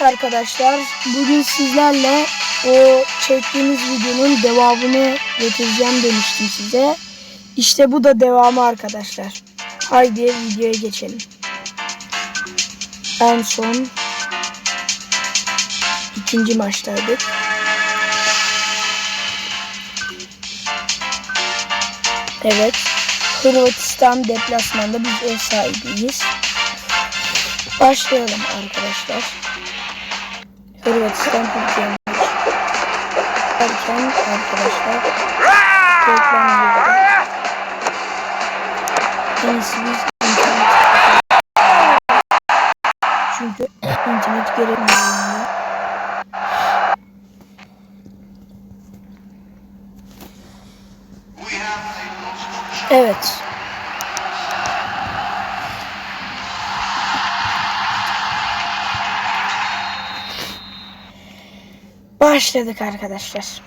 Evet arkadaşlar bugün sizlerle o çektiğimiz videonun devamını getireceğim demiştim size. İşte bu da devamı arkadaşlar. Haydi videoya geçelim. En son ikinci maçtaydık. Evet. Hırvatistan deplasmanda biz ev sahibiyiz. Başlayalım arkadaşlar. Hırvatistan Türkiye maçı. Derken arkadaşlar reklam girdi. En iyisi biz internet Çünkü internet gerekmiyor. Başladık arkadaşlar.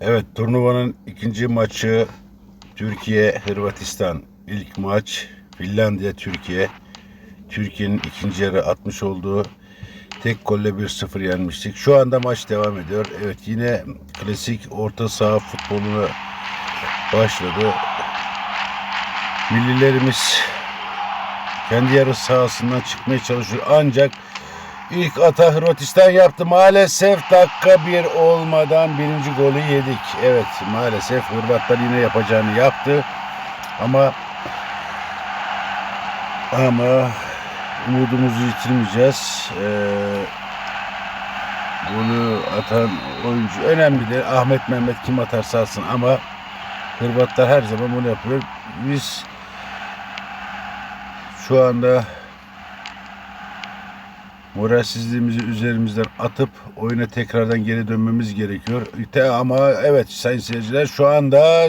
Evet turnuvanın ikinci maçı Türkiye Hırvatistan. İlk maç Finlandiya Türkiye. Türkiye'nin ikinci yarı atmış olduğu tek golle 1-0 yenmiştik. Şu anda maç devam ediyor. Evet yine klasik orta saha futboluna başladı. Millilerimiz kendi yarı sahasından çıkmaya çalışıyor. Ancak ilk ata Hırvatistan yaptı. Maalesef dakika bir olmadan birinci golü yedik. Evet maalesef Hırvatlar yine yapacağını yaptı. Ama ama umudumuzu yitirmeyeceğiz. Ee, golü atan oyuncu önemli değil. Ahmet Mehmet kim atarsa atsın ama Hırvatlar her zaman bunu yapıyor. Biz şu anda moralsizliğimizi üzerimizden atıp oyuna tekrardan geri dönmemiz gerekiyor. İşte ama evet sayın seyirciler şu anda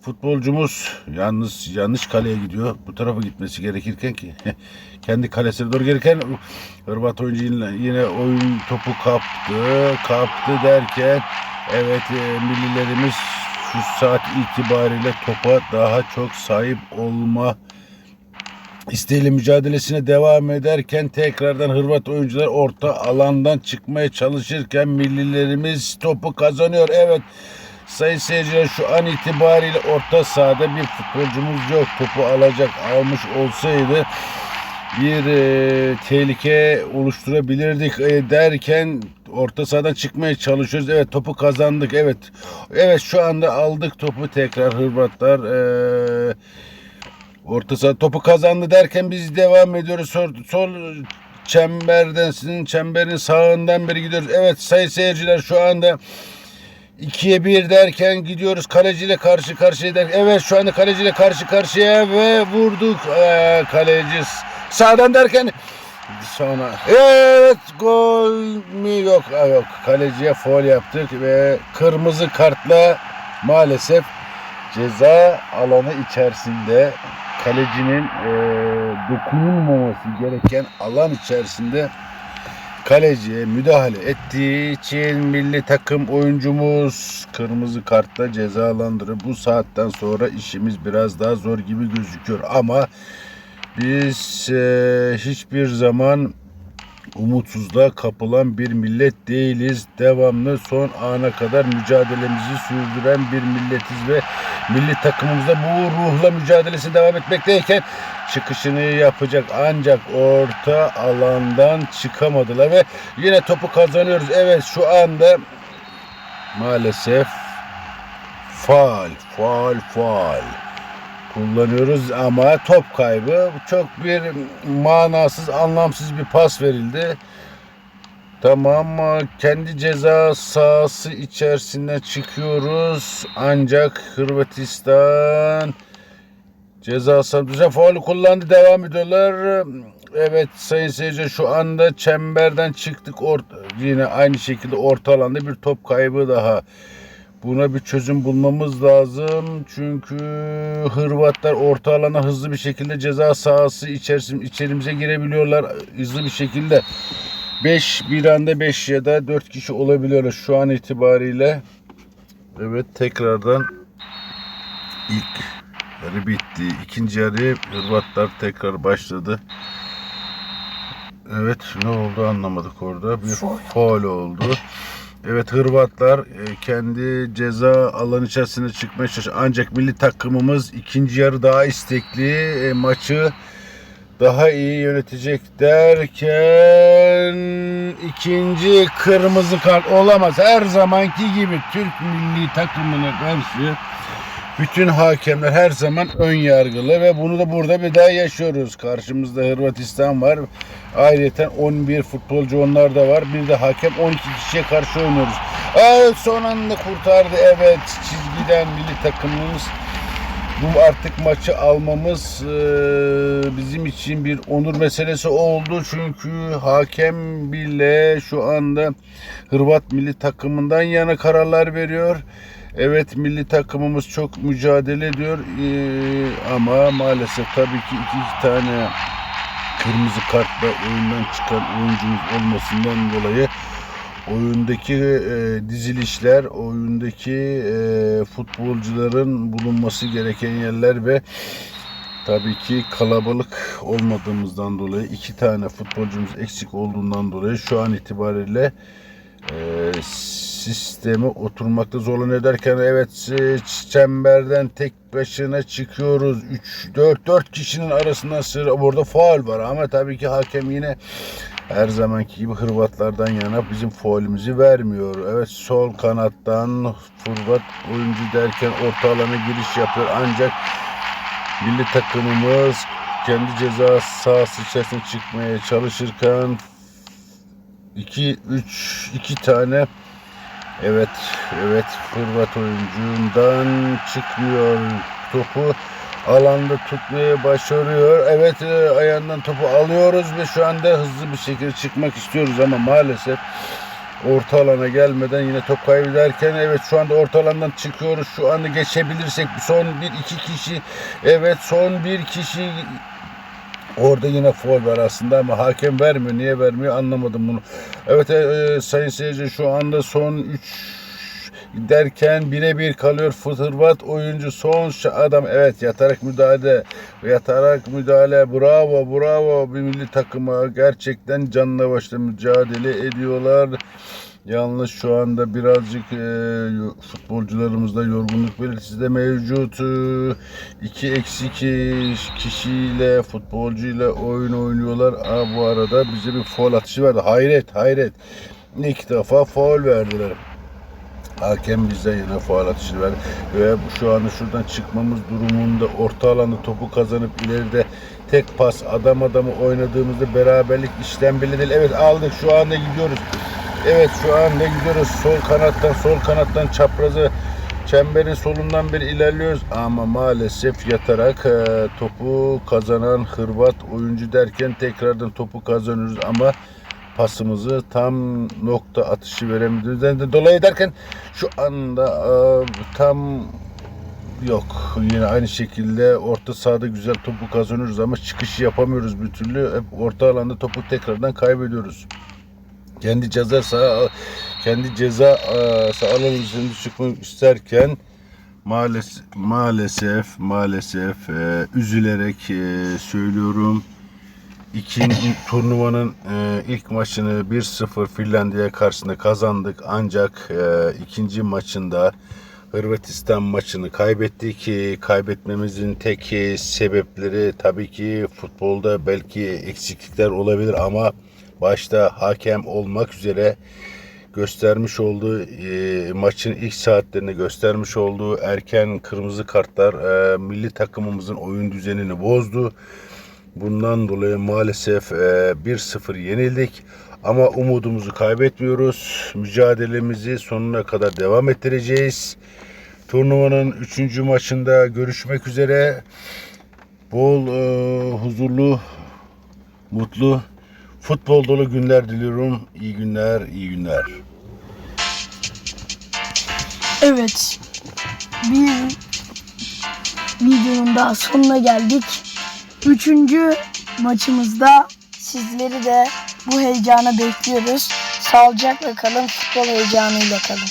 futbolcumuz yalnız yanlış kaleye gidiyor. Bu tarafa gitmesi gerekirken ki kendi kalesine doğru gelirken Hırvat oyuncu yine oyun topu kaptı. Kaptı derken evet e, millilerimiz şu saat itibariyle topa daha çok sahip olma isteğiyle mücadelesine devam ederken tekrardan Hırvat oyuncular orta alandan çıkmaya çalışırken millilerimiz topu kazanıyor. Evet sayın seyirciler şu an itibariyle orta sahada bir futbolcumuz yok. Topu alacak almış olsaydı bir e, tehlike oluşturabilirdik e, derken orta sahadan çıkmaya çalışıyoruz. Evet topu kazandık. Evet. Evet şu anda aldık topu tekrar Hırvatlar eee Orta saha topu kazandı derken biz devam ediyoruz. Sol, sol çemberden sizin çemberin sağından beri gidiyoruz. Evet sayın seyirciler şu anda 2'ye 1 derken gidiyoruz kaleciyle karşı karşıya der. Evet şu anda kaleciyle karşı karşıya ve vurduk. Ee, kaleci sağdan derken sonra evet gol mi yok Aa, yok kaleciye foul yaptık ve kırmızı kartla maalesef ceza alanı içerisinde kalecinin e, dokunulmaması gereken alan içerisinde kaleciye müdahale ettiği için milli takım oyuncumuz kırmızı kartla cezalandırır. Bu saatten sonra işimiz biraz daha zor gibi gözüküyor ama biz e, hiçbir zaman umutsuzluğa kapılan bir millet değiliz. Devamlı son ana kadar mücadelemizi sürdüren bir milletiz ve milli takımımızda bu ruhla mücadelesi devam etmekteyken çıkışını yapacak ancak orta alandan çıkamadılar ve yine topu kazanıyoruz. Evet şu anda maalesef faal, faal, faal kullanıyoruz ama top kaybı çok bir manasız anlamsız bir pas verildi. Tamam kendi ceza sahası içerisinden çıkıyoruz ancak Hırvatistan ceza sahası faulü kullandı devam ediyorlar. Evet sayın seyirciler şu anda çemberden çıktık orta, yine aynı şekilde orta alanda bir top kaybı daha. Buna bir çözüm bulmamız lazım. Çünkü Hırvatlar orta alana hızlı bir şekilde ceza sahası içerisinde içerimize girebiliyorlar. Hızlı bir şekilde 5 bir anda 5 ya da 4 kişi olabiliyorlar şu an itibariyle. Evet tekrardan ilk yarı bitti. İkinci yarı Hırvatlar tekrar başladı. Evet ne oldu anlamadık orada. Bir Faul. faul oldu. Evet Hırvatlar e, kendi ceza alanı içerisine çıkmaya çalışıyor. Ancak milli takımımız ikinci yarı daha istekli. E, maçı daha iyi yönetecek derken ikinci kırmızı kart olamaz. Her zamanki gibi Türk milli takımına karşı bütün hakemler her zaman ön yargılı ve bunu da burada bir daha yaşıyoruz. Karşımızda Hırvatistan var. Ayrıca 11 futbolcu onlar da var. Bir de hakem 12 kişiye karşı oynuyoruz. Evet son anda kurtardı. Evet çizgiden milli takımımız bu artık maçı almamız e, bizim için bir onur meselesi oldu. Çünkü hakem bile şu anda Hırvat milli takımından yana kararlar veriyor. Evet milli takımımız çok mücadele ediyor E, ama maalesef tabii ki iki tane kırmızı kartla oyundan çıkan oyuncumuz olmasından dolayı oyundaki e, dizilişler, oyundaki e, futbolcuların bulunması gereken yerler ve tabii ki kalabalık olmadığımızdan dolayı iki tane futbolcumuz eksik olduğundan dolayı şu an itibariyle e, sisteme oturmakta zorlanıyor derken evet e, çemberden tek başına çıkıyoruz. 3 4 4 kişinin arasından sıra burada faul var ama tabii ki hakem yine her zamanki gibi Hırvatlardan yana bizim faulümüzü vermiyor. Evet sol kanattan Hırvat oyuncu derken orta alana giriş yapıyor ancak milli takımımız kendi ceza sahası içerisine çıkmaya çalışırken 2 3 2 tane evet evet Hırvat oyuncundan çıkmıyor topu alanda tutmaya başarıyor. Evet e, ayağından topu alıyoruz ve şu anda hızlı bir şekilde çıkmak istiyoruz ama maalesef orta alana gelmeden yine top kaybederken evet şu anda orta alandan çıkıyoruz. Şu anda geçebilirsek son bir iki kişi evet son bir kişi Orada yine foul var aslında ama hakem vermiyor. Niye vermiyor anlamadım bunu. Evet e, e, sayın seyirci şu anda son 3 derken birebir kalıyor Hırvat oyuncu son adam evet yatarak müdahale yatarak müdahale bravo bravo bir milli takıma gerçekten canla başla mücadele ediyorlar. Yalnız şu anda birazcık e, futbolcularımızda yorgunluk belirtisi de mevcut. E, iki eksik kişiyle futbolcuyla oyun oynuyorlar. Aa, bu arada bize bir foul atışı verdi. Hayret hayret. İlk defa foul verdiler. Hakem bizden yana faal atışı verdi. Ve şu anda şuradan çıkmamız durumunda orta alanda topu kazanıp ileride tek pas adam adamı oynadığımızda beraberlik bile değil. Evet aldık şu anda gidiyoruz. Evet şu anda gidiyoruz. Sol kanattan sol kanattan çaprazı çemberin solundan beri ilerliyoruz ama maalesef yatarak e, topu kazanan Hırvat oyuncu derken tekrardan topu kazanıyoruz ama pasımızı tam nokta atışı veremediğimizden dolayı derken şu anda e, tam yok. Yine aynı şekilde orta sahada güzel topu kazanıyoruz ama çıkışı yapamıyoruz bir türlü. Hep orta alanda topu tekrardan kaybediyoruz. Kendi ceza saha kendi ceza e, saha alanımızın çıkmak isterken maalesef maalesef maalesef e, üzülerek e, söylüyorum. İkinci turnuvanın e, ilk maçını 1-0 Finlandiya karşısında kazandık. Ancak e, ikinci maçında Hırvatistan maçını kaybettik ki kaybetmemizin tek sebepleri tabii ki futbolda belki eksiklikler olabilir ama başta hakem olmak üzere göstermiş olduğu e, maçın ilk saatlerinde göstermiş olduğu erken kırmızı kartlar e, milli takımımızın oyun düzenini bozdu. Bundan dolayı maalesef e, 1-0 yenildik. Ama umudumuzu kaybetmiyoruz. Mücadelemizi sonuna kadar devam ettireceğiz. Turnuvanın 3. maçında görüşmek üzere. Bol e, huzurlu, mutlu, futbol dolu günler diliyorum. İyi günler, iyi günler. Evet. Bir videonun daha sonuna geldik. Üçüncü maçımızda sizleri de bu heyecana bekliyoruz. Sağlıcakla kalın, futbol heyecanıyla kalın.